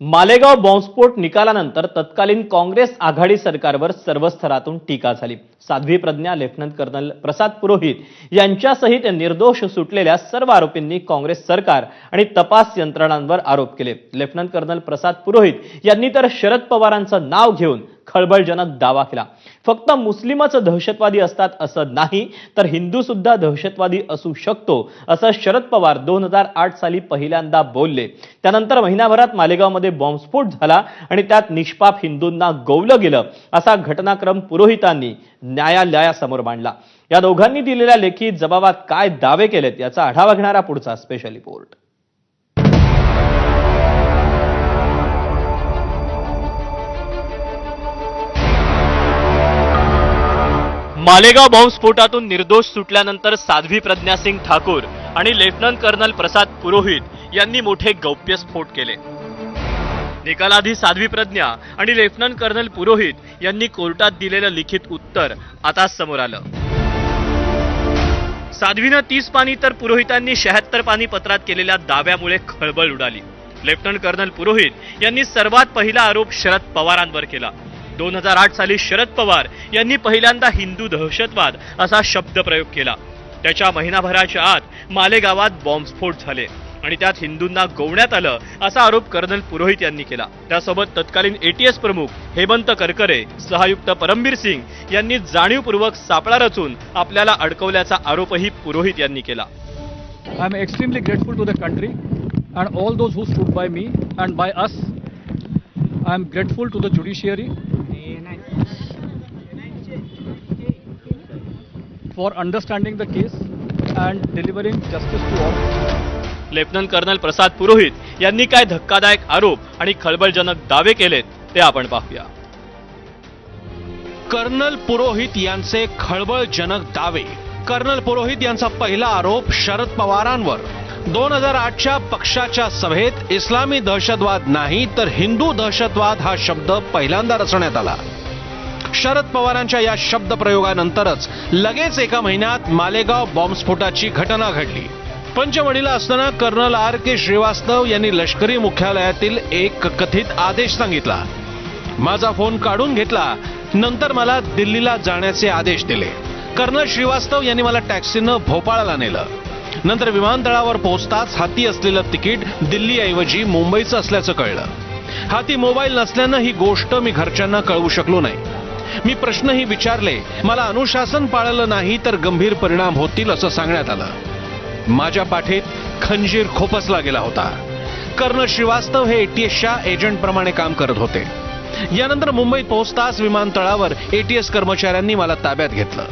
मालेगाव बॉम्बस्फोट निकालानंतर तत्कालीन काँग्रेस आघाडी सरकारवर सर्व स्तरातून टीका झाली. साध्वी प्रज्ञा लेफ्टनंट कर्नल प्रसाद पुरोहित यांच्यासहित निर्दोष सुटलेल्या सर्व आरोपींनी काँग्रेस सरकार आणि तपास यंत्रणांवर आरोप केले. लेफ्टनंट कर्नल प्रसाद पुरोहित यांनी तर शरद पवारांचं नाव घेऊन खळबळजनक दावा केला. फक्त मुस्लिमच दहशतवादी असतात असं नाही तर हिंदू सुद्धा दहशतवादी असू शकतो असं शरद पवार दोन हजार आठ साली पहिल्यांदा बोलले. त्यानंतर महिनाभरात मालेगावमध्ये बॉम्बस्फोट झाला आणि त्यात निष्पाप हिंदूंना गोवलं गेलं असा घटनाक्रम पुरोहितांनी न्यायालयासमोर मांडला. या दोघांनी दिलेल्या लेखी जबाबात काय दावे केलेत याचा आढावा घेणारा पुढचा स्पेशल रिपोर्ट मालेगाव बॉम्बस्फोटातून निर्दोष सुटल्यानंतर साध्वी प्रज्ञासिंग ठाकूर आणि लेफ्टनंट कर्नल प्रसाद पुरोहित यांनी मोठे गौप्यस्फोट केले. निकालाधी साध्वी प्रज्ञा आणि लेफ्टनंट कर्नल पुरोहित यांनी कोर्टात दिलेलं लिखित उत्तर आता समोर आलं. साध्वीनं तीस पानी तर पुरोहितांनी शहात्तर पानी पत्रात केलेल्या दाव्यामुळे खळबळ उडाली. लेफ्टनंट कर्नल पुरोहित यांनी सर्वात पहिला आरोप शरद पवारांवर केला. दोन हजार आठ साली शरद पवार यांनी पहिल्यांदा हिंदू दहशतवाद असा शब्द प्रयोग केला. त्याच्या महिनाभराच्या आत मालेगावात बॉम्बस्फोट झाले आणि त्यात हिंदूंना गोवण्यात आलं असा आरोप कर्नल पुरोहित यांनी केला. त्यासोबत तत्कालीन एटीएस प्रमुख हेमंत करकरे सहायुक्त परमबीर सिंग यांनी जाणीवपूर्वक सापळा रचून आपल्याला अडकवल्याचा आरोपही पुरोहित यांनी केला. I am extremely grateful to the country and all those who stood by me and by us I am grateful to the judiciary for understanding the case and delivering justice to all. Lieutenant colonel Prasad Purohit यांनी काय धक्कादायक आरोप आणि खळबळजनक दावे केलेत ते आपण पाहूया. कर्नल पुरोहित यांचे खळबळजनक दावे. कर्नल पुरोहित यांचा पहिला आरोप शरद पवारांवर. दोन हजार आठच्या पक्षाच्या सभेत इस्लामी दहशतवाद नाही तर हिंदू दहशतवाद हा शब्द पहिल्यांदा रचण्यात आला. शरद पवारांच्या या शब्द प्रयोगानंतरच लगेच एका महिन्यात मालेगाव बॉम्बस्फोटाची घटना घडली. पंचवडीला असताना कर्नल आर के श्रीवास्तव यांनी लष्करी मुख्यालयातील एक कथित आदेश सांगितला. माझा फोन काढून घेतला नंतर मला दिल्लीला जाण्याचे आदेश दिले. कर्नल श्रीवास्तव यांनी मला टॅक्सीनं भोपाळला नेलं. नंतर विमानतळावर पोहोचताच हाती असलेलं तिकीट दिल्लीऐवजी मुंबईचं असल्याचं कळलं. हाती मोबाईल नसल्यानं ही गोष्ट मी घरच्यांना कळवू शकलो नाही. मी प्रश्नही विचारले. मला अनुशासन पाळलं नाही तर गंभीर परिणाम होतील असं सांगण्यात आलं. माझ्या पाठीत खंजीर खोपसला गेला होता. कर्ण श्रीवास्तव हे एटीएसच्या एजंटप्रमाणे काम करत होते. यानंतर मुंबईत पोहोचताच विमानतळावर एटीएस कर्मचाऱ्यांनी मला ताब्यात घेतलं.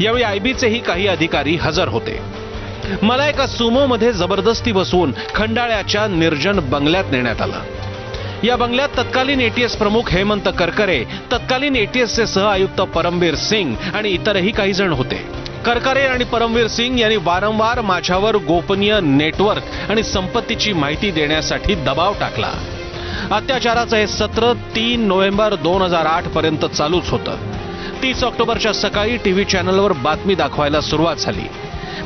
यावेळी आयबीचेही काही अधिकारी हजर होते. मला एका सुमोमध्ये जबरदस्ती बसवून खंडाळ्याच्या निर्जन बंगल्यात नेण्यात आलं. या बंगल्यात तत्कालीन एटीएस प्रमुख हेमंत करकरे तत्कालीन एटीएसचे सह आयुक्त परमवीर सिंग आणि इतरही काही जण होते. करकरे आणि परमवीर सिंग यांनी वारंवार माझ्यावर गोपनीय नेटवर्क आणि संपत्तीची माहिती देण्यासाठी दबाव टाकला. अत्याचाराचं हे सत्र तीन नोव्हेंबर दोन हजार आठ पर्यंत चालूच होतं. तीस ऑक्टोबरच्या सकाळी टीव्ही चॅनलवर बातमी दाखवायला सुरुवात झाली.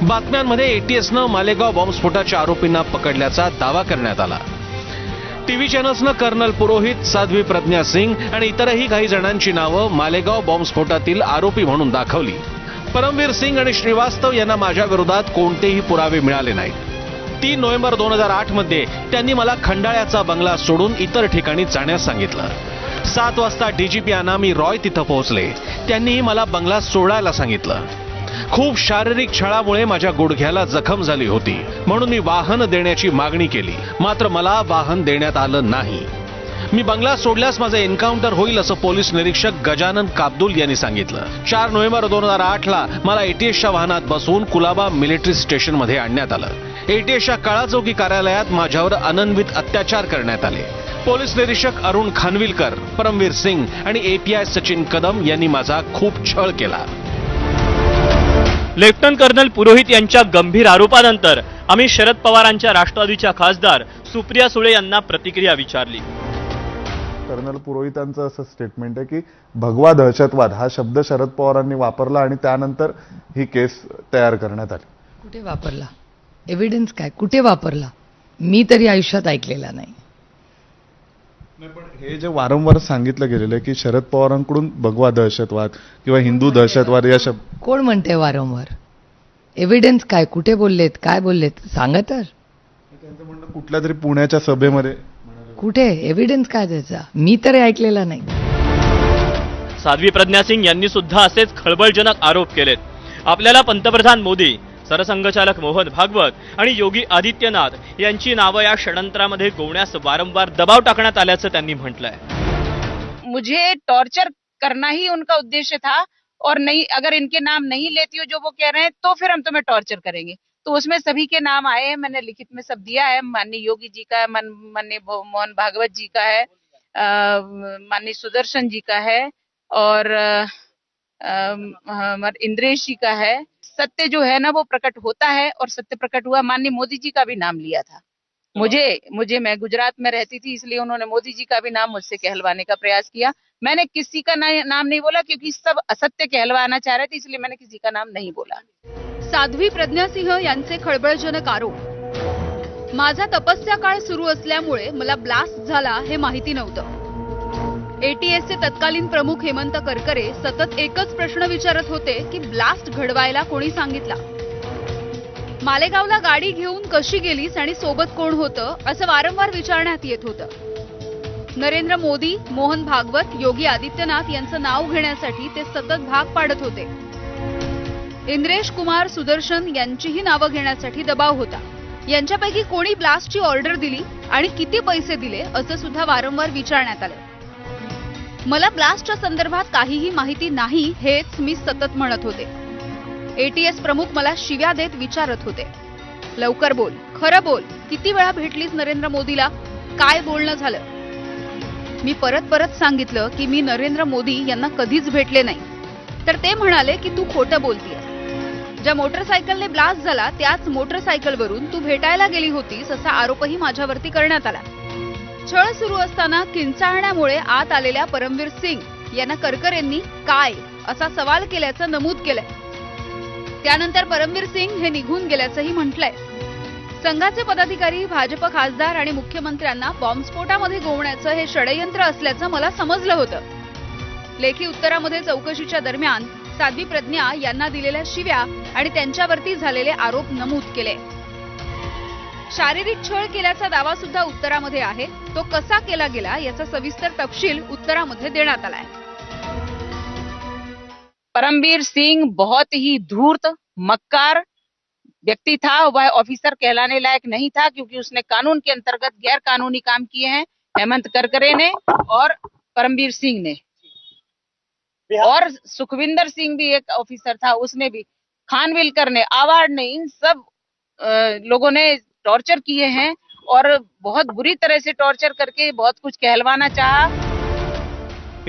बातम्यांमध्ये एटीएसनं मालेगाव बॉम्बस्फोटाच्या आरोपींना पकडल्याचा दावा करण्यात आला. टीव्ही चॅनल्सनं कर्नल पुरोहित साध्वी प्रज्ञा सिंग आणि इतरही काही जणांची नावं मालेगाव बॉम्बस्फोटातील आरोपी म्हणून दाखवली. परमवीर सिंग आणि श्रीवास्तव यांना माझ्या विरोधात कोणतेही पुरावे मिळाले नाहीत. तीन नोव्हेंबर दोन हजार आठमध्ये त्यांनी मला खंडाळ्याचा बंगला सोडून इतर ठिकाणी जाण्यास सांगितलं. सात वाजता डीजीपी अनामी रॉय तिथं पोहोचले. त्यांनीही मला बंगला सोडायला सांगितलं. खूप शारीरिक छळामुळे माझ्या गुडघ्याला जखम झाली होती. म्हणून मी वाहन देण्याची मागणी केली. मात्र मला वाहन देण्यात आलं नाही. मी बंगला सोडल्यास माझं एन्काउंटर होईल असं पोलीस निरीक्षक गजानन काब्दुल यांनी सांगितलं. चार नोव्हेंबर दोन हजार आठ ला मला एटीएसच्या वाहनात बसवून कुलाबा मिलिटरी स्टेशनमध्ये आणण्यात आलं. एटीएसच्या काळाचौकी कार्यालयात माझ्यावर अनन्वित अत्याचार करण्यात आले. पोलीस निरीक्षक अरुण खानविलकर परमवीर सिंग आणि एपीआय सचिन कदम यांनी माझा खूप छळ केला. लेफ्टनंट कर्नल पुरोहित यांच्या गंभीर आरोपानंतर आम्ही शरद पवारांच्या राष्ट्रवादीच्या खासदार सुप्रिया सुळे यांना प्रतिक्रिया विचारली. कर्नल पुरोहितांचं असं स्टेटमेंट आहे की भगवा दहशतवाद हा शब्द शरद पवारांनी वापरला आणि त्यानंतर ही केस तयार करण्यात आली. कुठे वापरला? एव्हिडन्स काय? कुठे वापरला? मी तरी आयुष्यात ऐकलेला नाही. नाही, पण हे जे वारंवार सांगितलं गेलेलं आहे की शरद पवारांकडून भगवा दहशतवाद किंवा हिंदू दहशतवाद या शब्द कोण म्हणते वारंवार? एव्हिडन्स काय? कुठे बोललेत? काय बोललेत? सांगा तर. त्यांचं म्हणणं कुठल्या तरी पुण्याच्या सभेमध्ये कुठे? एव्हिडन्स काय त्याचा? मी तरी ऐकलेला नाही. साध्वी प्रज्ञा सिंग यांनी सुद्धा असेच खळबळजनक आरोप केलेत. आपल्याला पंतप्रधान मोदी सरसंघचालक मोहन भागवत आणि योगी आदित्यनाथ यांची नावं या षडयंत्रामध्ये गोवण्यास वारंवार दबाव म्हटलंय. मुझे टॉर्चर करना ही उनका उद्देश्य था और नहीं, अगर इनके नाम नहीं लेती हो जो वो कह रहे हैं तो फिर हम तुम्हें टॉर्चर करेंगे। तो उसमें सभी के नाम आए हैं, मैंने लिखित में सब दिया है। माननीय योगी जी का है, मन, माननीय मोहन भागवत जी का है माननीय सुदर्शन जी का है, और इंद्रेश जी का है सत्य जो है ना वो प्रकट होता है और सत्य प्रकट हुआ। माननीय मोदी जी का भी नाम लिया था। मुझे मुझे मैं गुजरात में रहती थी इसलिए उन्होंने मोदी जी का भी नाम मुझसे कहलवाने का प्रयास किया। मैंने किसी का ना- नाम नहीं बोला क्योंकि सब असत्य कहलवाना चाह रहे थे इसलिए मैंने किसी का नाम नहीं बोला। साध्वी प्रज्ञासिंह यांचे खळबळजनक आरोप। माझा तपस्या काळ सुरू असल्यामुळे मला ब्लास्ट झाला हे माहिती नव्हतं. एटीएसचे तत्कालीन प्रमुख हेमंत करकरे सतत एकच प्रश्न विचारत होते की ब्लास्ट घडवायला कोणी सांगितला? मालेगावला गाडी घेऊन कशी गेलीस आणि सोबत कोण होतं असं वारंवार विचारण्यात येत होतं. नरेंद्र मोदी मोहन भागवत योगी आदित्यनाथ यांचं नाव घेण्यासाठी ते सतत भाग पाडत होते. इंद्रेश कुमार सुदर्शन यांचीही नावं घेण्यासाठी दबाव होता. यांच्यापैकी कोणी ब्लास्टची ऑर्डर दिली आणि किती पैसे दिले असं सुद्धा वारंवार विचारण्यात आलं. मला ब्लास्टच्या संदर्भात काहीही माहिती नाही हेच मी सतत म्हणत होते. एटीएस प्रमुख मला शिव्या देत विचारत होते. लवकर बोल. खरं बोल. किती वेळा भेटलीस नरेंद्र मोदीला? काय बोलणं झालं? मी परत परत सांगितलं की मी नरेंद्र मोदी यांना कधीच भेटले नाही. तर ते म्हणाले की तू खोटं बोलतीयस. ज्या मोटरसायकलने ब्लास्ट झाला त्याच मोटरसायकलवरून तू भेटायला गेली होतीस असा आरोपही माझ्यावरती करण्यात आला. छळ सुरू असताना किंचाळण्यामुळे आत आलेल्या परमवीर सिंग यांना करकर यांनी काय असा सवाल केल्याचं नमूद केलंय. त्यानंतर परमवीर सिंग हे निघून गेल्याचंही म्हटलंय. संघाचे पदाधिकारी भाजप खासदार आणि मुख्यमंत्र्यांना बॉम्बस्फोटामध्ये गोवण्याचं हे षडयंत्र असल्याचं मला समजलं होतं. लेखी उत्तरामध्ये चौकशीच्या दरम्यान साध्वी प्रज्ञा यांना दिलेल्या शिव्या आणि त्यांच्यावरती झालेले आरोप नमूद केले. शारीरिक छळ केल्याचा दावा सुद्धा उत्तरामध्ये आहे. तो कसा केला गेला याचा सविस्तर तपशील उत्तरामध्ये देण्यात आलाय. परमवीर सिंह बहुत ही धूर्त मक्कार व्यक्ति था. वह ऑफिसर कहलाने लायक नहीं था क्योंकि उसने कानून के अंतर्गत गैर कानूनी काम किए हैं हेमंत करकरे ने और परमवीर सिंह ने। और सुखविंदर सिंह भी एक ऑफिसर था उसने भी। खानविलकर ने आवाड ने इन सब लोगों ने टॉर्चर किए हैं और बहुत बुरी तरह से टॉर्चर करके बहुत कुछ कहलवाना चाहा।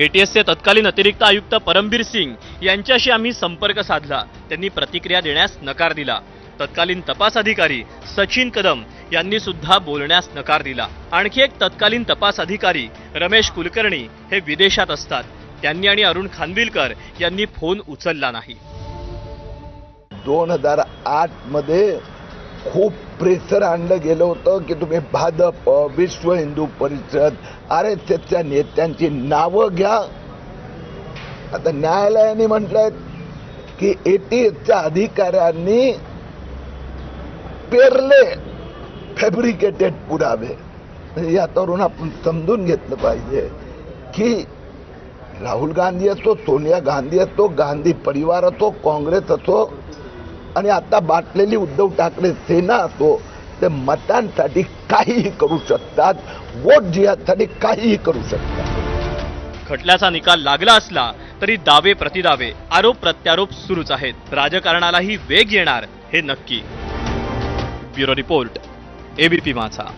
एटीएसचे तत्कालीन अतिरिक्त आयुक्त परमबीर सिंग यांच्याशी आम्ही संपर्क साधला. त्यांनी प्रतिक्रिया देण्यास नकार दिला. तत्कालीन तपास अधिकारी सचिन कदम यांनी सुद्धा बोलण्यास नकार दिला. आणखी एक तत्कालीन तपास अधिकारी रमेश कुलकर्णी हे विदेशात असतात. त्यांनी आणि अरुण खानविलकर यांनी फोन उचलला नाही. दोन हजार आठमध्ये खूप प्रेशर आणलं गेलं होतं की तुम्ही भाजप विश्व हिंदू परिषद आर एस एसच्या नेत्यांची नावं घ्या. आता न्यायालयाने म्हटलंय की एटीएसच्या अधिकाऱ्यांनी पेरले फॅब्रिकेटेड पुरावे. म्हणजे यातवरून आपण समजून घेतलं पाहिजे की राहुल गांधी असो सोनिया गांधी असो गांधी परिवार असो काँग्रेस असो आणि आता बाटलेली उद्धव ठाकरे सेना असो ते मतांसाठी काहीही करू शकतात वोट जिहादसाठी काहीही करू शकतात. खटल्याचा निकाल लागला असला तरी दावे प्रतिदावे आरोप प्रत्यारोप सुरूच आहेत. राजकारणालाही वेग येणार हे नक्की. ब्युरो रिपोर्ट एबीपी माझा